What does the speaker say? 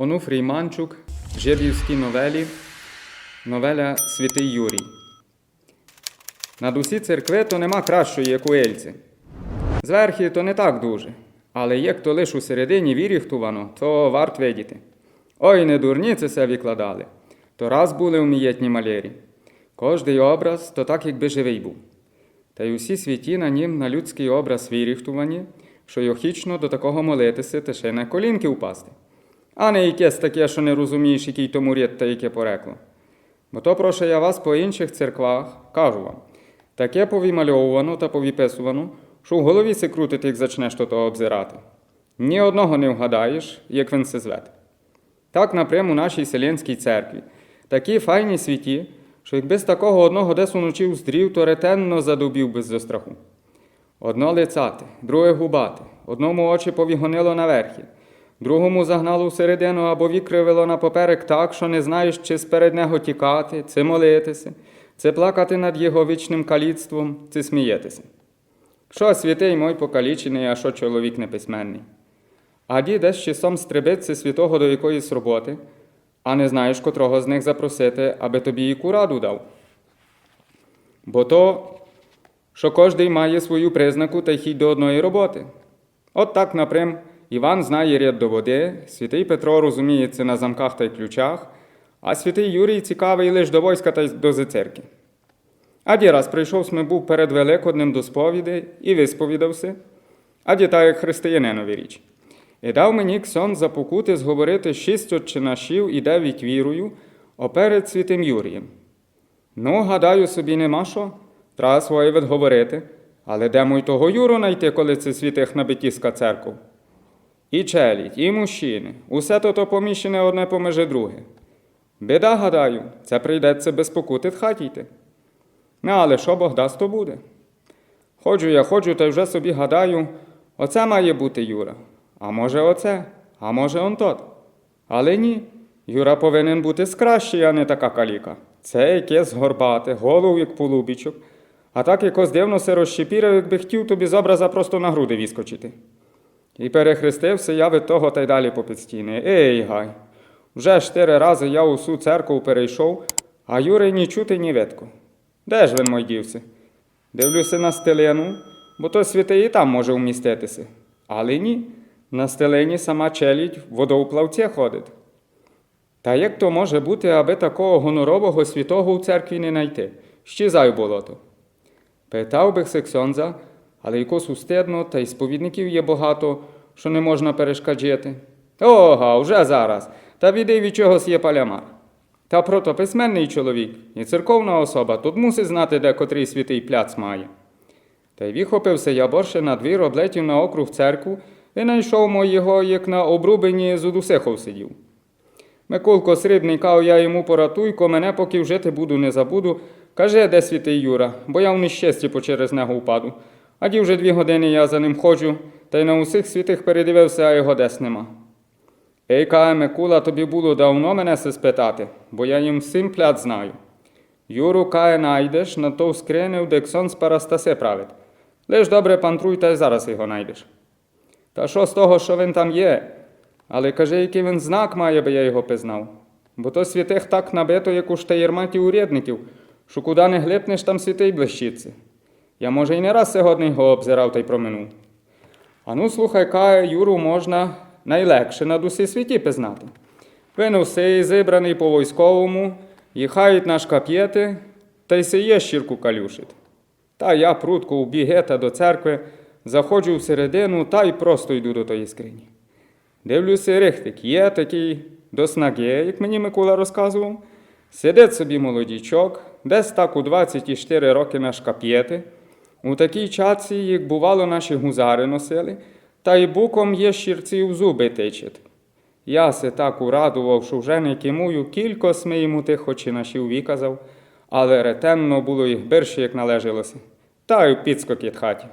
Онуфрій Манчук, Жибівські новелі, новеля Святий Юрій. Над усі церкви то нема кращої, як у Ельці. Зверхи то не так дуже, але як то лиш у середині віріхтувано, то варт видіти. Ой, не дурні це се викладали. То раз були умієтні малєрі. Кожний образ то так, якби живий був. Та й усі святі на нім на людський образ віріхтувані, що й охічно до такого молитися та ще на колінки впасти. А не якесь таке, що не розумієш, який тому рід та яке порекло. Бо то прошу я вас по інших церквах, кажу вам, таке повімальовувано та повіписувано, що в голові се крутить, як зачнеш то обзирати. Ні одного не вгадаєш, як він се звете. Так, напрям, у нашій Селенській церкві, такі файні святі, що якби з такого одного десь уночі уздрів, то ретенно задубів би з страху. Одно лицате, друге губате, одному очі повігонило наверхі, другому загнало всередину або викривило на поперек так, що не знаєш, чи сперед нього тікати, чи молитися, чи плакати над його вічним каліцтвом, чи смієтеся. Що святий мой покалічений, а що чоловік неписьменний? А дідеш чи сам стрибиться святого до якоїсь роботи, а не знаєш, котрого з них запросити, аби тобі яку раду дав. Бо то, що кожний має свою признаку та й хідь до одної роботи. От так, напрям, Іван знає ряд до води, святий Петро розуміється на замках та й ключах, а святий Юрій цікавий лиш до войська та й до зацерки. А ді раз прийшов сме був перед Великоднем до сповіди і висповідався, а ді та як християнинові річ. І дав мені ксон за покути зговорити шість отчинашів і дев'ять вірою оперед святим Юрієм. Ну, гадаю, собі нема що, треба своє відговорити, але де мой того Юру найти, коли це святих набитіска церков? І челядь, і мужчини, усе то то поміщене одне помеже друге. Біда, гадаю, це прийдеться без покути в хаті йти. Ну, але що Бог дасть, то буде. Ходжу я ходжу, та вже собі гадаю, оце має бути Юра. А може оце, а може он тот. Але ні, Юра повинен бути скращий, а не така каліка. Це якесь горбате, голову, як полубічок, а так якось дивно се розщепірив, якби хотів тобі з образа просто на груди віскочити. І перехрестився я від того та й далі попід стіни. Ей гай. Вже чотири рази я усю церкву перейшов, а Юри ні чути, ні видко. Де ж він мой дівся? Дивлюся на стелину, бо то святий і там може вміститися. Але ні, на стелині сама челядь водоуплавці ходить. Та як то може бути, аби такого гонорового святого у церкві не знайти? Щезай болото. Питав би Ксенза, але якось устидно, та й сповідників є багато, що не можна перешкаджити. Ога, вже зараз. Та віди від чогось є палямар. Та прото письменний чоловік і церковна особа тут мусить знати, де котрий святий пляц має. Та й вихопився я борше на двір, облетів на округ церкву і знайшов моєго, як на обрубині з удусехов сидів. Миколко срібний кав я йому поратуйко, мене поки вжити буду, не забуду. Каже, де святий Юра, бо я в нещасті почерез нього впаду. А ді вже дві години я за ним ходжу, та й на усіх святих передивився, а його десь нема. Ей, каже Микула, тобі було давно мене се спитати, бо я їм всім пляц знаю. Юру кає найдеш, на то скринив, де ксон з парастаси править. Лиш добре пантруй, та й зараз його найдеш. Та що з того, що він там є? Але каже, який він знак має, би я його пізнав. Бо то святих так набито, як у штаєрматі урядників, що куди не глипнеш, там святий блищиться. Я, може, і не раз сьогодні його обзирав та й проминув. А ну, слухай, кає, Юру можна найлегше над усі світі пізнати. Він усей зібраний по військовому, їхають на шкап'єти, та й се є щірку калюшить. Та я прутко у бігета до церкви, заходжу всередину та й просто йду до тої скрині. Дивлюся, рихтик, є такий до снаги, як мені Микола розказував. Сидить собі молодічок, десь так у 24 роки на шкап'єти. У такій чаці, як бувало, наші гузари носили, та й буком є щірців зуби тичить. Я се так урадував, що вже не кимую, кілько сми йому тих очинашів виказав, але ретенно було їх бирше, як належалося, та й у підскокіт хаті.